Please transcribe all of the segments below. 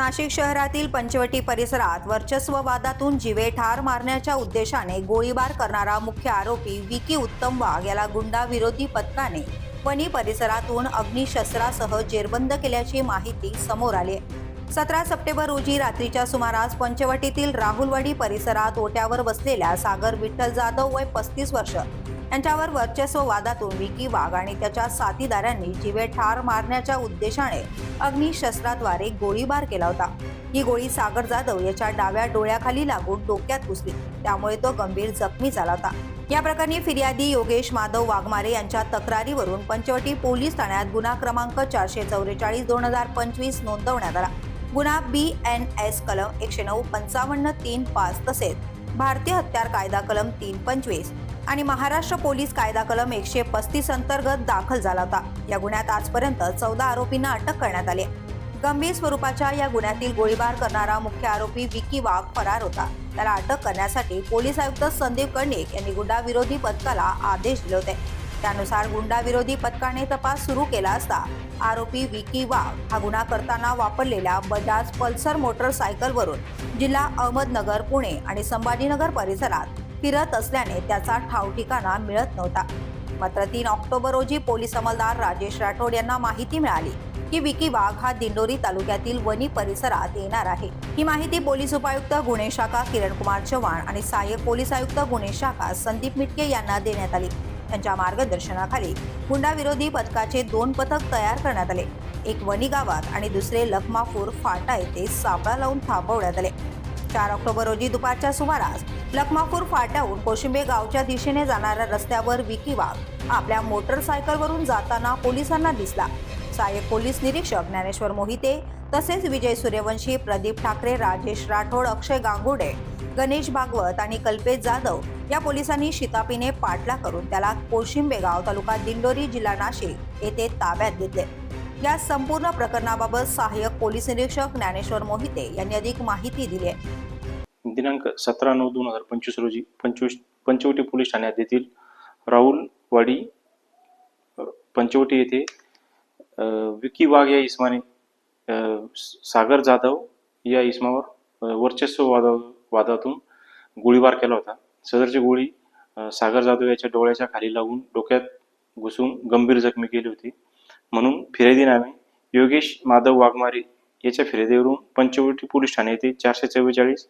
नाशिक शहरातील पंचवटी परिसरात वर्चस्व वादातून जीवे ठार मारण्याच्या उद्देशाने गोळीबार करणारा मुख्य आरोपी विकी उत्तम वाघ याला गुंडा विरोधी पथकाने वनी परिसरातून अग्निशस्त्रासह जेरबंद केल्याची माहिती समोर आली सतरा सप्टेंबर रोजी रात्रीच्या सुमारास पंचवटीतील राहुलवाडी परिसरात ओट्यावर बसलेल्या सागर विठ्ठल जाधव वय पस्तीस वर्ष यांच्यावर वर्चस्व वादातून विकी वाघ आणि त्याच्या साथीदारांनी जीवे ठार मारण्याच्या उद्देशाने अग्निशस्त्राद्वारे गोळीबार केला होता. ही गोळी सागर जाधव याच्या डाव्या डोळ्याखाली लागून डोक्यात घुसली. त्यामुळे तो गंभीर जखमी झाला होता. या प्रकरणी फिर्यादी योगेश माधव वाघमारे यांच्या तक्रारीवरून पंचवटी पोलीस ठाण्यात गुन्हा क्रमांक चारशे चौवेचाळीस दोन हजार पंचवीस नोंदवण्यात आला. गुन्हा बी एन एस कलम एकशे नऊ पंचावन्न तीन पाच तसेच भारतीय हत्यार कायदा कलम तीन पंचवीस आणि महाराष्ट्र पोलीस कायदा कलम एकशे पस्तीस अंतर्गत दाखल झाला होता. या गुन्ह्यात आजपर्यंत चौदा आरोपींना अटक करण्यात आली आहे. गंभीर स्वरूपाच्या या गुन्ह्यातील गोळीबार करणारा मुख्य आरोपी विकी वाघ फरार होता. त्याला अटक करण्यासाठी पोलीस आयुक्त संदीप कर्णिक यांनी गुंडा विरोधी पथकाला आदेश दिले होते. त्यानुसार गुंडा विरोधी पथकाने तपास सुरू केला असता आरोपी विकी वाघ हा गुन्हा करताना वापरलेल्या बजाज पल्सर मोटरसायकलवरून जिल्हा अहमदनगर पुणे आणि संभाजीनगर परिसरात फिरत असल्याने त्याचा ठाव ठिकाणा मिळत नव्हता. मात्र तीन ऑक्टोबर रोजी पोलीस अंमलदार राजेश राठोड यांना माहिती मिळाली की विकी वाघ हा दिंडोरी तालुक्यातील वनी परिसरात येणार आहे. ही माहिती पोलीस उपायुक्त गुन्हे शाखा किरण कुमार चव्हाण आणि सहाय्यक पोलीस आयुक्त गुन्हे शाखा संदीप मिटके यांना देण्यात आली. त्यांच्या मार्गदर्शनाखाली गुंडाविरोधी पथकाचे दोन पथक तयार करण्यात आले. एक वणी गावात आणि दुसरे लखमापूर फाटा येथे सापळा लावून थांबवण्यात आले. चार ऑक्टोबर रोजी दुपारच्या सुमारास लखमापूर फाट्याहून कोशिंबे गावच्या दिशेने जाणाऱ्या रस्त्यावर विकी वाघ आपल्या मोटरसायकलवरून जाताना पोलिसांना दिसला. सहाय्यक पोलीस निरीक्षक ज्ञानेश्वर मोहिते तसेच विजय सूर्यवंशी प्रदीप ठाकरे राजेश राठोड अक्षय गांगुडे गणेश भागवत आणि कल्पेश जाधव या पोलिसांनी शितापीने पाठला करून त्याला कोशिंबे गाव तालुका दिंडोरी जिल्हा नाशिक येथे ताब्यात घेतले. या संपूर्ण प्रकरणाबाबत सहाय्यक पोलीस निरीक्षक ज्ञानेश्वर मोहिते यांनी अधिक माहिती दिली आहे. दिनांक सतरा नऊ दोन हजार पंचवीस रोजी पंचवीस पंचवटी पोलीस ठाण्यात येथील राहुलवाडी वाडी पंचवटी येथे विकी वाघ या इसमाने सागर जाधव या इसमावर वर्चस्व वादा वादातून गोळीबार केला होता. सदरची गोळी सागर जाधव याच्या डोळ्याच्या खाली लागून डोक्यात घुसून गंभीर जखमी केली होती. म्हणून फिर्यादी नामे योगेश माधव वाघमारे याच्या फिर्यादीवरून पंचवटी पोलीस ठाणे येथे चारशे चव्वेचाळीस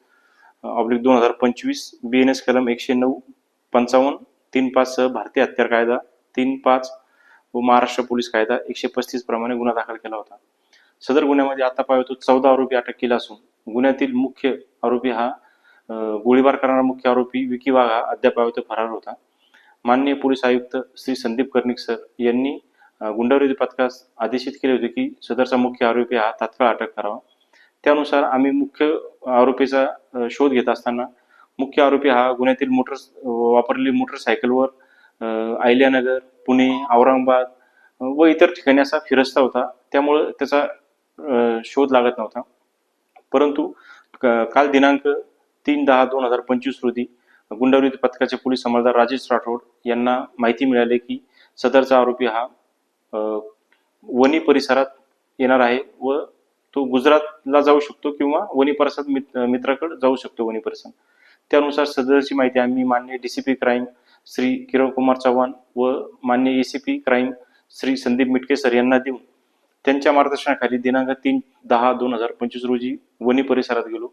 ऑब्लिक दोन हजार पंचवीस बी एन एस कलम एकशे नऊ पंचावन्न तीन पाच सह भारतीय हत्यार कायदा तीन पाच व महाराष्ट्र पोलीस कायदा एकशे पस्तीस प्रमाणे गुन्हा दाखल केला होता. सदर गुन्ह्यामध्ये आता पाहतो चौदा आरोपी अटक केला असून गुन्ह्यातील मुख्य आरोपी हा गोळीबार करणारा मुख्य आरोपी विकी वाघ हा अद्याप फरार होता. माननीय पोलीस आयुक्त श्री संदीप कर्णिक सर यांनी गुंडाविरोधी पथकास आदेशित केले होते की सदरचा मुख्य आरोपी हा तात्काळ अटक करावा. त्यानुसार आम्ही मुख्य आरोपीचा शोध घेत असताना मुख्य आरोपी हा गुन्ह्यातील मोटर वापरलेली मोटरसायकलवर आयल्यानगर अहिल्यानगर पुणे औरंगाबाद व इतर ठिकाणी असा फिरस्ता होता. त्यामुळं त्याचा शोध लागत नव्हता. परंतु काल दिनांक तीन दहा दोन हजार पंचवीस रोजी गुंडाविरोधी पथकाचे पोलीस अंमलदार राजेश राठोड यांना माहिती मिळाली की सदरचा आरोपी हा वणी वनी परिसरात येणार आहे व तो गुजरातला जाऊ शकतो किंवा वनी परिसरात मित- मित्राकडे जाऊ शकतो वनी परिसरात त्यानुसार सदरची माहिती आम्ही मान्य डीसीपी क्राईम श्री किरण कुमार चव्हाण व मान्य ACP crime Shri Sandeep Mitke sir यांना देऊन त्यांच्या मार्गदर्शनाखाली दिनांक तीन दहा दोन हजार पंचवीस रोजी वनी परिसरात गेलो.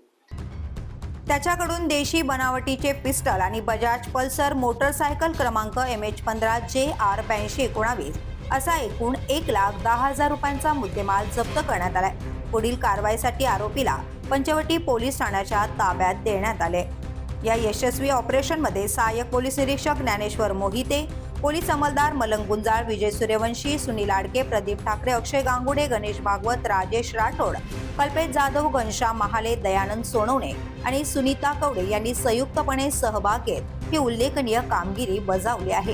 त्याच्याकडून देशी बनावटीचे पिस्टल आणि बजाज पल्सर मोटरसायकल क्रमांक एम एच पंधरा जे आर ब्याऐंशी एकोणावीस असा एकूण एक लाख दहा हजार रुपयांचा मुद्देमाल जप्त करण्यात आलाय. पुढील कारवाईसाठी आरोपीला पंचवटी पोलीस ठाण्याच्या ताब्यात देण्यात आले. या यशस्वी ऑपरेशनमध्ये सहाय्यक पोलीस निरीक्षक ज्ञानेश्वर मोहिते पोलीस अंमलदार मलंग गुंजाळ विजय सूर्यवंशी सुनील आडके प्रदीप ठाकरे अक्षय गांगुडे गणेश भागवत राजेश राठोड कल्पेश जाधव घनश्याम महाले दयानंद सोनवणे आणि सुनीता कवडे यांनी संयुक्तपणे सहभाग घेत ही उल्लेखनीय कामगिरी बजावली आहे.